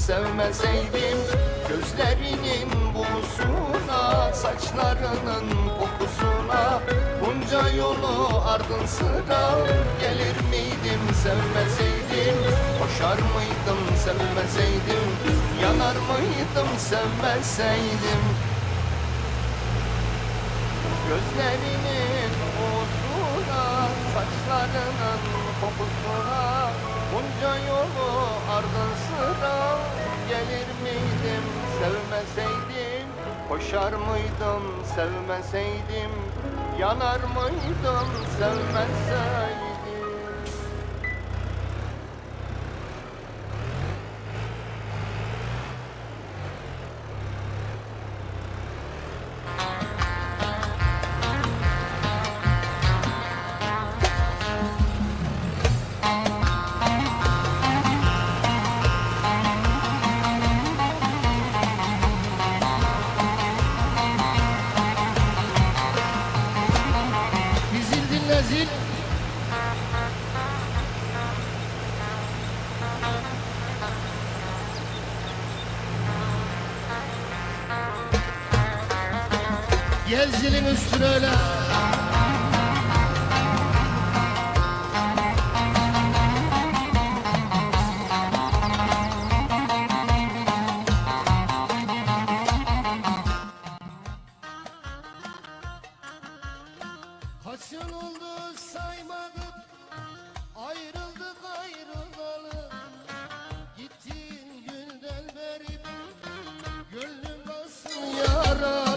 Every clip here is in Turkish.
sevmeseydim Gözlerinin bulusuna Saçlarının kokusuna Bunca yolu ardın sıra Gelir miydim sevmeseydim Koşar mıydım sevmeseydim Yanar mıydım sevmeseydim? Gözlerinin uzuna, saçlarının kokusuna Bunca yolu sevmeseydim Koşar mıydım? Sevmeseydim Yanar mıydım? Sevmeseydim Gel zilin üstüne öyle. Kaç yıl oldu saymadım Ayrıldık ayrılalı Gittiğin günden beri Gönlüm nasıl yaralı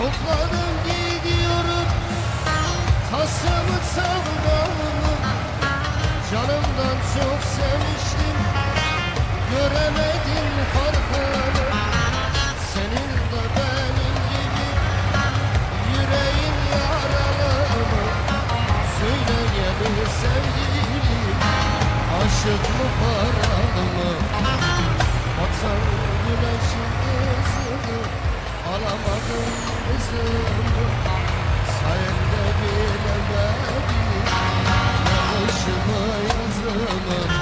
Topladım gidiyorum. Tasamı savdamı Canımdan çok sevmiştim. Göremedim farkını. Senin de benim gibi Yüreğin yaralı mı? Söyle yeni sevgilim. Aşık mı paralı mı? Batan güneşin kızını Alamadım kızımı Sayende bilemedim Yanlışımı yazımı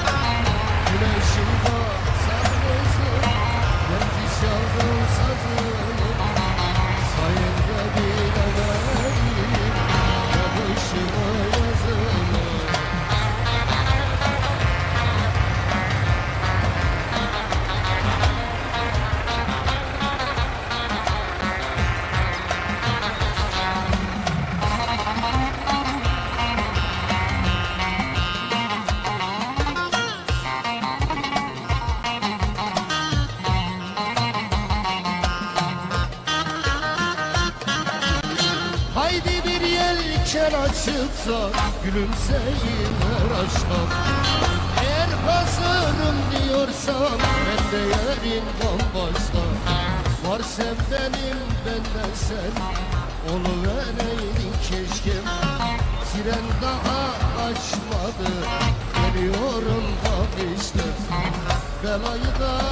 açıp da gülümseyin her aşkım Eğer hazırım diyorsan ben de yerin bambaşka. Var sen benim benden sen. Oluvereydin keşke. Tren daha açmadı. Geliyorum bak işte. Belayı da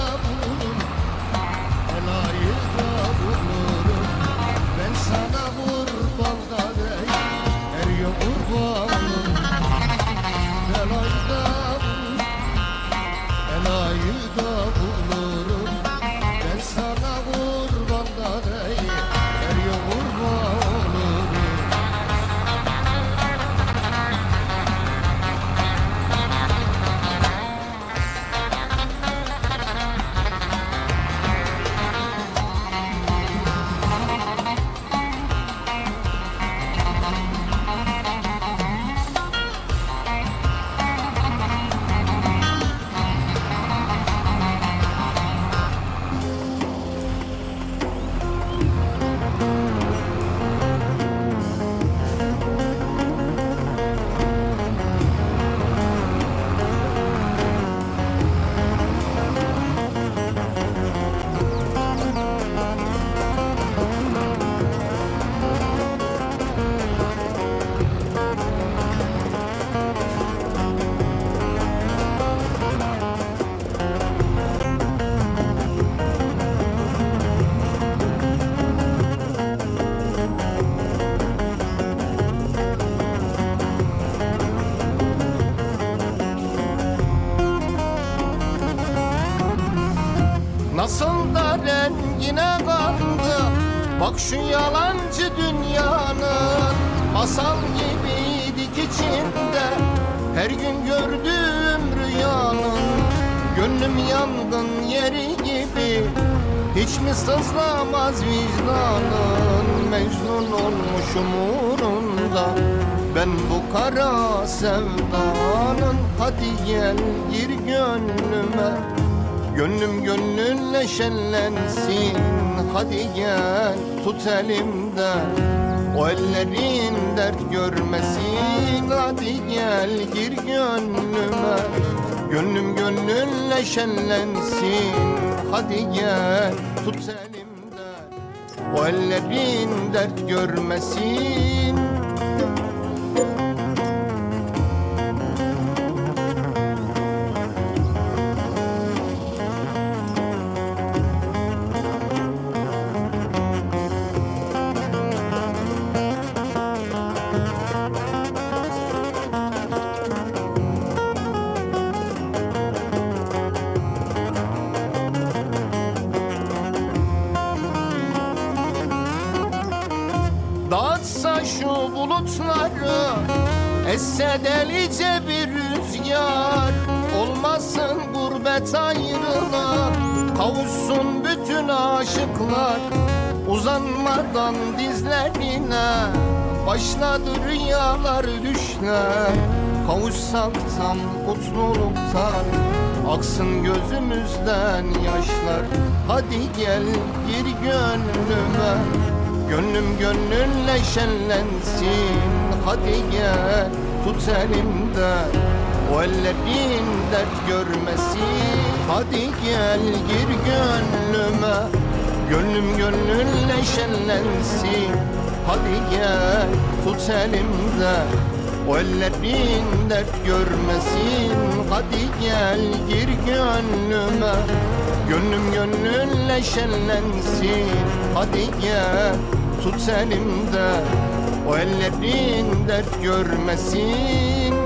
rengine kandı Bak şu yalancı dünyanın Masal gibiydik içinde. Her gün gördüğüm rüyanın Gönlüm yangın yeri gibi. Hiç mi sızlamaz vicdanın? Mecnun olmuşum uğrunda. Ben bu kara sevdanın Hadi gel gir gönlüme Gönlüm gönlünle şenlensin. Hadi gel tut elimden O ellerin dert görmesin. Hadi gel gir gönlüme. Gönlüm gönlünle şenlensin. Hadi gel tut elimden O ellerin dert görmesin Esse delice bir rüzgar. Olmasın gurbet ayrılık Kavuşsun bütün aşıklar. Uzanmadan dizlerine Başladı rüyalar düşler. Kavuşsaktan mutluluktan Aksın gözümüzden yaşlar. Hadi gel gir gönlüme Gönlüm gönlünle şenlensin. Hadi gel tut elimden O ellerin dert görmesin Hadi gel gir gönlüme Gönlüm gönlünle şenlensin. Hadi gel tut elimden O ellerin dert görmesin. Hadi gel gir gönlüme Gönlüm gönlünle şenlensin. Hadi gel tut elimde O ellerin dert görmesin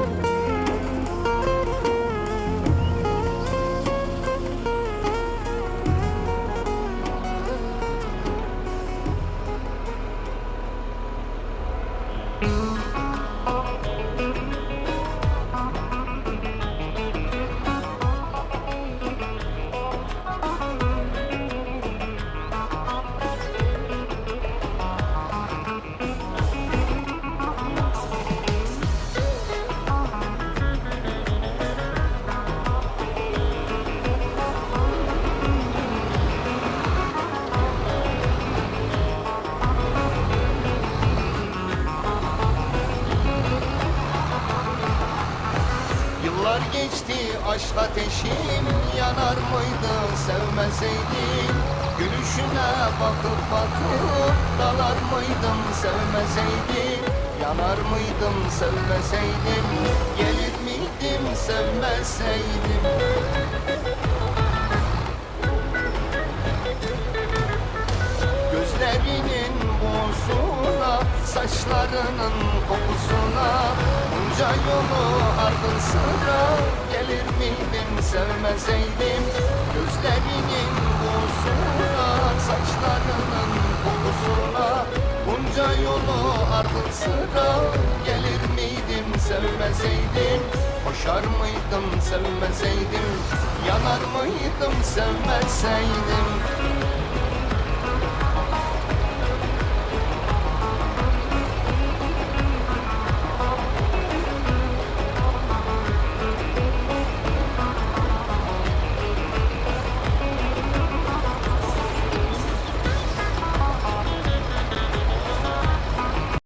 aşk ateşim Yanar mıydı? Sevmeseydim Gülüşüne bakıp bakıp Dalar mıydım? Sevmeseydim Yanar mıydım? Sevmeseydim Gelir miydim? Sevmeseydim Gözlerinin buğusuna Saçlarının kokusuna Bunca yolu ardın sıra Gelir miydim sevmeseydim Gözlerinin buğusuna Saçlarının kokusuna Bunca yolu ardın sıra Gelir miydim sevmeseydim Koşar mıydım sevmeseydim Yanar mıydım sevmeseydim